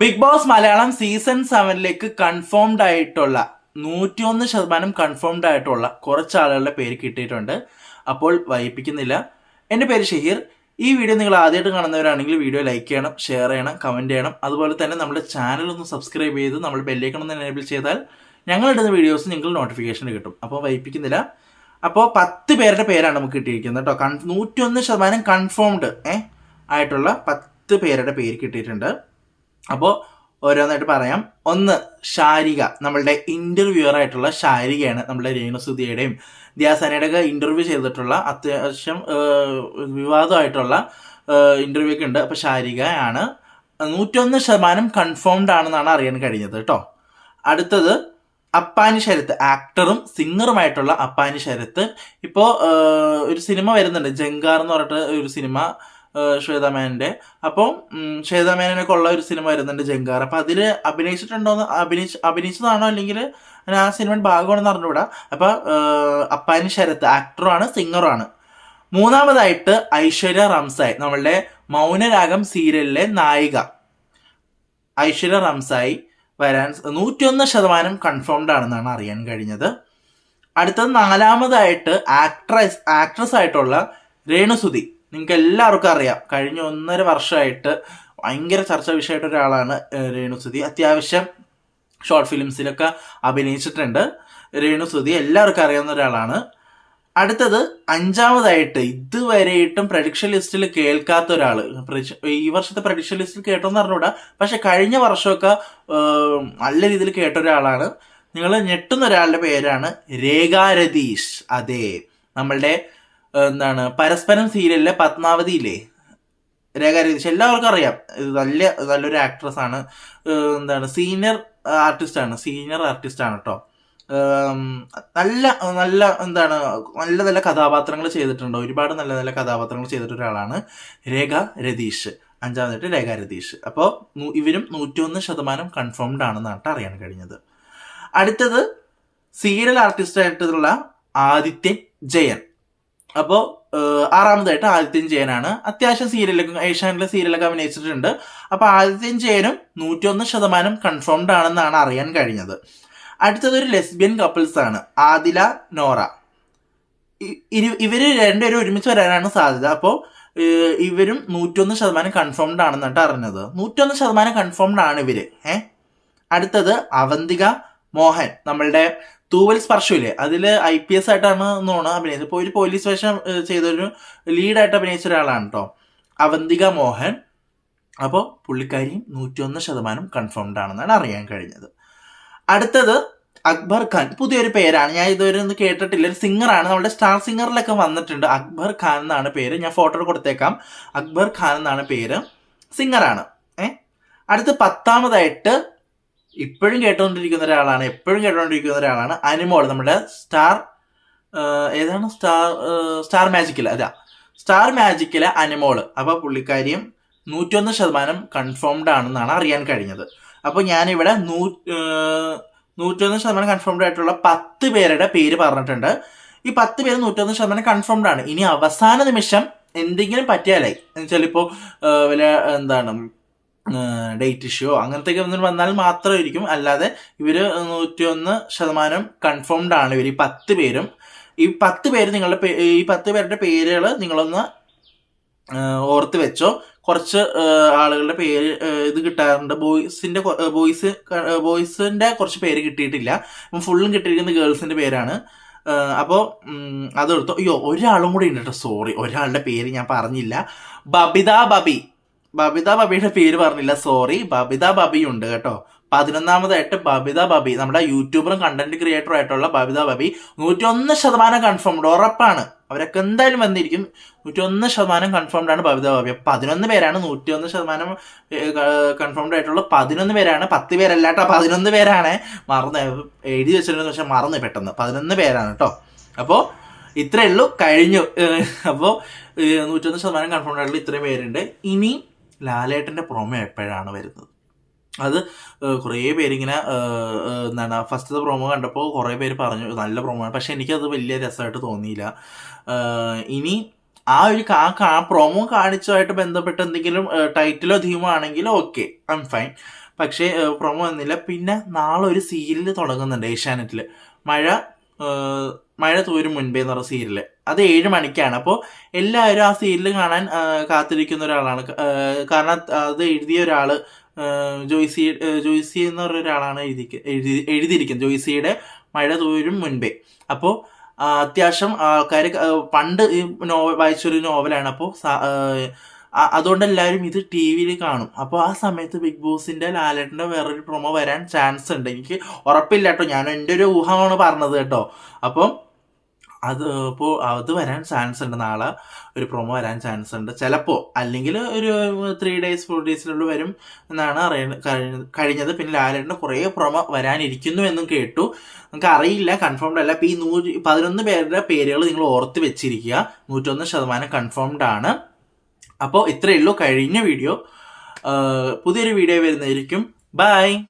Big Boss Malayalam season സെവനിലേക്ക് confirmed ആയിട്ടുള്ള നൂറ്റിയൊന്ന് ശതമാനം കൺഫേംഡ് ആയിട്ടുള്ള കുറച്ച് ആളുകളുടെ പേര് കിട്ടിയിട്ടുണ്ട്. അപ്പോൾ വൈപ്പിക്കുന്നില്ല എന്റെ പേര് ഷഹീർ. ഈ വീഡിയോ നിങ്ങൾ ആദ്യമായിട്ട് കാണുന്നവരാണെങ്കിൽ വീഡിയോ ലൈക്ക് ചെയ്യണം ഷെയർ ചെയ്യണം കമന്റ് ചെയ്യണം. അതുപോലെ തന്നെ നമ്മുടെ ചാനൽ ഒന്ന് സബ്സ്ക്രൈബ് ചെയ്ത് നമ്മൾ ബെല്ലേക്കണം എനേബിൾ ചെയ്താൽ ഞങ്ങളിടുന്ന വീഡിയോസ് നിങ്ങൾ നോട്ടിഫിക്കേഷൻ കിട്ടും. അപ്പോൾ വൈപ്പിക്കുന്നില്ല അപ്പോൾ പത്ത് പേരുടെ പേരാണ് നമുക്ക് കിട്ടിയിരിക്കുന്നത് കേട്ടോ. കൺ നൂറ്റിയൊന്ന് ശതമാനം കൺഫേംഡ് ആയിട്ടുള്ള പത്ത് പേരുടെ പേര് കിട്ടിയിട്ടുണ്ട്. അപ്പോൾ ഓരോന്നായിട്ട് പറയാം. ഒന്ന് ശാരിക. നമ്മളുടെ ഇന്റർവ്യൂവർ ആയിട്ടുള്ള ശാരികയാണ് നമ്മുടെ രേണുസുതിയുടെയും ദ്യാസനയുടെ ഒക്കെ ഇന്റർവ്യൂ ചെയ്തിട്ടുള്ള അത്യാവശ്യം വിവാദമായിട്ടുള്ള ഇന്റർവ്യൂ ഒക്കെ ഉണ്ട്. അപ്പോൾ ശാരികയാണ്. നൂറ്റൊന്ന് ശതമാനം കൺഫേംഡ് ആണെന്നാണ് അറിയാൻ കഴിഞ്ഞത് കേട്ടോ. അടുത്തത് അപ്പാനി ശരത്ത്. ആക്ടറും സിംഗറുമായിട്ടുള്ള അപ്പാനി ശരത്ത്. ഇപ്പോൾ ഒരു സിനിമ വരുന്നുണ്ട്. ജങ്കാർ എന്ന് പറഞ്ഞിട്ട് ഒരു സിനിമ. ഏഹ് അപ്പം മേനന്റെ അപ്പോൾ ശ്വേതാ ഉള്ള ഒരു സിനിമ വരുന്നുണ്ട് ജങ്കാർ. അപ്പോൾ അതിൽ അഭിനയിച്ചിട്ടുണ്ടോന്ന് അഭിനയിച്ച് അഭിനയിച്ചതാണോ അല്ലെങ്കിൽ ആ സിനിമയുടെ ഭാഗമാണെന്ന് അറിഞ്ഞുകൂടാ. അപ്പോൾ അപ്പാനി ശരത്ത് ആക്ടറുമാണ് സിംഗറുമാണ് മൂന്നാമതായിട്ട് ഐശ്വര്യ റംസായ് നമ്മളുടെ മൗനരാഗം സീരിയലിലെ നായിക. ഐശ്വര്യ റംസായി വരാൻ നൂറ്റിയൊന്ന് ശതമാനം കൺഫേംഡ് ആണെന്നാണ് അറിയാൻ കഴിഞ്ഞത്. അടുത്തത് നാലാമതായിട്ട് ആക്ട്രസ് ആക്ട്രസ് ആയിട്ടുള്ള രേണുസുതി. നിങ്ങൾക്ക് എല്ലാവർക്കും അറിയാം. കഴിഞ്ഞ ഒന്നര വർഷമായിട്ട് ഭയങ്കര ചർച്ചാ വിഷയമായിട്ട് ഒരാളാണ് രേണുസുതി അത്യാവശ്യം ഷോർട്ട് ഫിലിംസിലൊക്കെ അഭിനയിച്ചിട്ടുണ്ട്. രേണുസുതി എല്ലാവർക്കും അറിയാവുന്ന ഒരാളാണ്. അടുത്തത് അഞ്ചാമതായിട്ട് ഇതുവരെയിട്ടും പ്രഡിക്ഷൻ ലിസ്റ്റിൽ കേൾക്കാത്ത ഒരാൾ ഈ വർഷത്തെ പ്രഡിക്ഷൻ ലിസ്റ്റിൽ കേട്ടോന്ന് അറിഞ്ഞൂടാ. പക്ഷെ കഴിഞ്ഞ വർഷമൊക്കെ നല്ല രീതിയിൽ കേട്ട ഒരാളാണ്. നിങ്ങൾ ഞെട്ടുന്ന ഒരാളുടെ പേരാണ് രേഖാരതീഷ്. അതെ നമ്മളുടെ എന്താണ് പരസ്പരം സീരിയലിലെ പത്മാവതിയില്ലേ? രേഖ രതീഷ് എല്ലാവർക്കും അറിയാം. നല്ല നല്ലൊരു ആക്ട്രസ് ആണ്. എന്താണ് സീനിയർ ആർട്ടിസ്റ്റ് ആണ്. സീനിയർ ആർട്ടിസ്റ്റ് ആണ് കേട്ടോ നല്ല നല്ല എന്താണ് നല്ല നല്ല കഥാപാത്രങ്ങൾ ചെയ്തിട്ടുണ്ട്. ഒരുപാട് നല്ല നല്ല കഥാപാത്രങ്ങൾ ചെയ്തിട്ട് ഒരാളാണ് രേഖ രതീഷ്. അഞ്ചാമതായിട്ട് രേഖ രതീഷ്. അപ്പോൾ ഇവരും നൂറ്റിയൊന്ന് ശതമാനം കൺഫേംഡ് ആണെന്നാണ് അറിയാൻ കഴിഞ്ഞത്. അടുത്തത് സീരിയൽ ആർട്ടിസ്റ്റായിട്ടുള്ള ആദിത്യൻ ജയൻ. അപ്പോൾ ആറാമതായിട്ട് ആദിത്യൻ ജയനാണ്. അത്യാവശ്യം സീരിയലൊക്കെ ഏഷ്യാനിലെ സീരിയലൊക്കെ അഭിനയിച്ചിട്ടുണ്ട്. അപ്പോൾ ആദിത്യൻ ജയനും നൂറ്റിയൊന്ന് ശതമാനം കൺഫേംഡ് ആണെന്നാണ് അറിയാൻ കഴിഞ്ഞത്. അടുത്തത് ഒരു ലെസ്ബിയൻ കപ്പിൾസ് ആണ്. ആദില നോറ. ഇവർ രണ്ടുപേരും ഒരുമിച്ച് വരാനാണ് സാധ്യത. അപ്പോൾ ഇവരും നൂറ്റൊന്ന് ശതമാനം കൺഫേംഡ് ആണെന്നിട്ട് അറിഞ്ഞത്. നൂറ്റൊന്ന് ശതമാനം കൺഫേംഡ് ആണ് ഇവർ. ഏഹ് അടുത്തത് അവന്തിക മോഹൻ. നമ്മളുടെ തൂവൽ സ്പർശമില്ലേ അതിൽ ഐ പി എസ് ആയിട്ടാണ് തോന്നുന്നു അഭിനയിച്ചത്. ഇപ്പോൾ ഒരു പോലീസ് വേഷം ചെയ്തൊരു ലീഡായിട്ട് അഭിനയിച്ച ഒരാളാണ് കേട്ടോ അവന്തിക മോഹൻ. അപ്പോൾ പുള്ളിക്കാരിയും നൂറ്റിയൊന്ന് ശതമാനം കൺഫേംഡ് ആണെന്നാണ് അറിയാൻ കഴിഞ്ഞത്. അടുത്തത് അക്ബർ ഖാൻ. പുതിയൊരു പേരാണ്. ഞാൻ ഇതുവരെ ഒന്ന് കേട്ടിട്ടില്ല. ഒരു സിംഗറാണ് നമ്മുടെ സ്റ്റാർ സിംഗറിലൊക്കെ വന്നിട്ടുണ്ട്. അക്ബർ ഖാൻ എന്നാണ് പേര്. ഞാൻ ഫോട്ടോ കൊടുത്തേക്കാം. അക്ബർ ഖാൻ എന്നാണ് പേര്. സിംഗറാണ് ഏ? അടുത്ത് പത്താമതായിട്ട് ഇപ്പോഴും കേട്ടുകൊണ്ടിരിക്കുന്ന ഒരാളാണ് എപ്പോഴും കേട്ടുകൊണ്ടിരിക്കുന്ന ഒരാളാണ് അനിമോൾ നമ്മുടെ സ്റ്റാർ ഏതാണ്? സ്റ്റാർ സ്റ്റാർ മാജിക്കിൽ അതാ. സ്റ്റാർ മാജിക്കിലെ അനിമോൾ അപ്പോൾ പുള്ളിക്കാരിയും നൂറ്റൊന്ന് ശതമാനം കൺഫേംഡ് ആണെന്നാണ് അറിയാൻ കഴിഞ്ഞത്. അപ്പോൾ ഞാനിവിടെ നൂ നൂറ്റൊന്ന് ശതമാനം കൺഫേംഡ് ആയിട്ടുള്ള പത്ത് പേരുടെ പേര് പറഞ്ഞിട്ടുണ്ട്. ഈ പത്ത് പേര് നൂറ്റൊന്ന് ശതമാനം കൺഫേംഡ് ആണ്. ഇനി അവസാന നിമിഷം എന്തെങ്കിലും പറ്റിയാലായി എന്നുവെച്ചാൽ ഇപ്പോൾ വല്ല എന്താണ് ഡേറ്റ് ഇഷ്യൂ അങ്ങനത്തെ ഒന്നും വന്നാൽ മാത്രമായിരിക്കും. അല്ലാതെ ഇവർ നൂറ്റിയൊന്ന് ശതമാനം കൺഫേംഡ് ആണ് ഇവർ ഈ പത്ത് പേരും ഈ പത്ത് പേര് നിങ്ങളുടെ ഈ പത്ത് പേരുടെ പേരുകൾ നിങ്ങളൊന്ന് ഓർത്ത് വെച്ചോ. കുറച്ച് ആളുകളുടെ പേര് ഇത് കിട്ടാറുണ്ട്. ബോയ്സിന്റെ ബോയ്സ് ബോയ്സിന്റെ കുറച്ച് പേര് കിട്ടിയിട്ടില്ല. ഫുള്ളും കിട്ടിയിരിക്കുന്ന ഗേൾസിന്റെ പേരാണ്. അപ്പോൾ അതെടുത്തു അയ്യോ ഒരാളും കൂടി ഉണ്ട് കേട്ടോ. സോറി ഒരാളുടെ പേര് ഞാൻ പറഞ്ഞില്ല. ബബിത ബബി. ബബിത ബബിയുടെ പേര് പറഞ്ഞില്ല സോറി ബബിത ബബി ഉണ്ട് കേട്ടോ. പതിനൊന്നാമതായിട്ട് ബബിത ബബി നമ്മുടെ യൂട്യൂബറും കണ്ടന്റ് ക്രിയേറ്ററും ആയിട്ടുള്ള ബബിത ബബി നൂറ്റൊന്ന് ശതമാനം കൺഫേംഡ് ഉറപ്പാണ്. അവരൊക്കെ എന്തായാലും വന്നിരിക്കും. നൂറ്റൊന്ന് ശതമാനം കൺഫേംഡ് ആണ് ബബിത ബബി. പതിനൊന്ന് പേരാണ് നൂറ്റിയൊന്ന് ശതമാനം കൺഫേംഡ് ആയിട്ടുള്ള. പതിനൊന്ന് പേരാണ് പത്ത് പേരല്ല കേട്ടോ പതിനൊന്ന് പേരാണ്. മറന്ന് എഴുതി വെച്ചിരുന്നു പക്ഷെ മറന്നു പെട്ടെന്ന്. പതിനൊന്ന് പേരാണ് കേട്ടോ. അപ്പോൾ ഇത്രയേ ഉള്ളൂ കഴിഞ്ഞു. അപ്പോൾ നൂറ്റൊന്ന് ശതമാനം കൺഫേംഡ് ആയിട്ടുള്ള ഇത്രയും പേരുണ്ട്. ഇനി ലാലേട്ടന്റെ പ്രൊമോ എപ്പോഴാണ് വരുന്നത്? അത് കുറേ പേരിങ്ങനെ എന്താണ് ഫസ്റ്റത്തെ പ്രൊമോ കണ്ടപ്പോൾ കുറേ പേര് പറഞ്ഞു നല്ല പ്രൊമോ ആണ്. പക്ഷെ എനിക്കത് വലിയ രസമായിട്ട് തോന്നിയില്ല. ഇനി ആ ഒരു ആ പ്രൊമോ കാണിച്ചതായിട്ട് ബന്ധപ്പെട്ട് എന്തെങ്കിലും ടൈറ്റിലോ തീമോ ആണെങ്കിലോ ഓക്കെ ഐ ഫൈൻ പക്ഷേ പ്രൊമോ വന്നില്ല. പിന്നെ നാളെ ഒരു സീരിയൽ തുടങ്ങുന്നുണ്ട് ഏഷ്യാനെറ്റിൽ മഴ മഴ തോരും മുൻപേ എന്ന് പറഞ്ഞ സീരിയൽ. അത് ഏഴ് മണിക്കാണ്. അപ്പോൾ എല്ലാവരും ആ സീരിയൽ കാണാൻ കാത്തിരിക്കുന്ന ഒരാളാണ്. കാരണം അത് എഴുതിയ ഒരാൾ ജോയ്സി ജോയ്സി എന്ന് പറഞ്ഞ ഒരാളാണ് എഴുതി എഴുതി എഴുതിയിരിക്കുന്നത്. ജോയ്സിയുടെ മഴ തോരും മുൻപേ. അപ്പോൾ അത്യാവശ്യം ആൾക്കാർ പണ്ട് ഈ നോവൽ വായിച്ചൊരു നോവലാണ്. അപ്പോൾ അതുകൊണ്ട് എല്ലാവരും ഇത് ടി വിയിൽ കാണും. അപ്പോൾ ആ സമയത്ത് ബിഗ് ബോസിന്റെ ലാലേട്ടന്റെ വേറൊരു പ്രൊമോ വരാൻ ചാൻസ് ഉണ്ട്. എനിക്ക് ഉറപ്പില്ല കേട്ടോ. ഞാൻ എന്റെ ഒരു ഊഹമാണ് പറഞ്ഞത് കേട്ടോ. അപ്പം അത് ഇപ്പോൾ അത് വരാൻ ചാൻസ് ഉണ്ട്. നാളെ ഒരു പ്രൊമോ വരാൻ ചാൻസ് ഉണ്ട്. ചിലപ്പോൾ അല്ലെങ്കിൽ ഒരു ത്രീ ഡേയ്സ് ഫോർ ഡേയ്സിനുള്ളിൽ വരും എന്നാണ് അറിയുന്നത് കഴിഞ്ഞത്. പിന്നെ ലാലേട്ടന് കുറേ പ്രൊമോ വരാനിരിക്കുന്നു എന്നും കേട്ടു. നമുക്ക് അറിയില്ല. കൺഫേംഡ് അല്ല. അപ്പോൾ ഈ നൂറ്റി പതിനൊന്ന് പേരുടെ പേരുകൾ നിങ്ങൾ ഓർത്ത് വെച്ചിരിക്കുക. നൂറ്റൊന്ന് ശതമാനം കൺഫേംഡ് ആണ്. അപ്പോൾ ഇത്രയേ ഉള്ളൂ കഴിഞ്ഞ വീഡിയോ. പുതിയൊരു വീഡിയോ വരുന്നതായിരിക്കും. ബൈ.